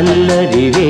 அல்லறிவே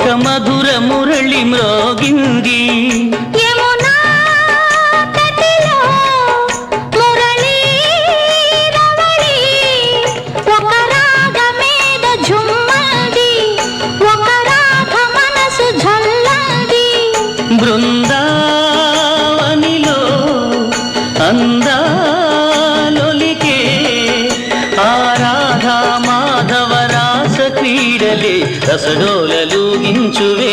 లోకమధు రసడోలూగించువే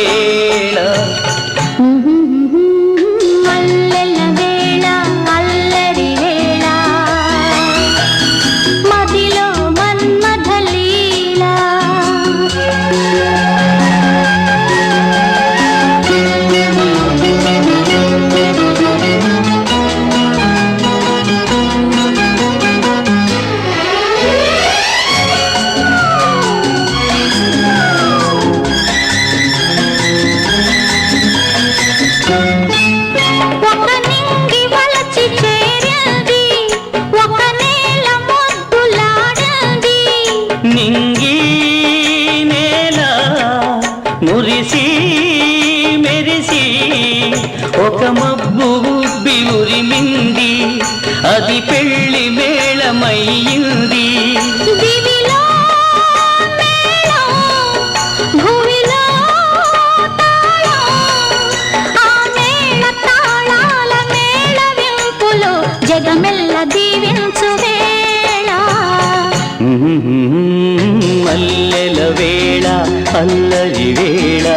నింగి నేల మురిసి మెరిసి ఒక మబ్బు ఉబ్బి ఉరిమింది. అది పెళ్ళి మేళమయ్యింది. జగమెల్ల దీవించు వేళ అల్లెల వేళ అల్లరి వేళ.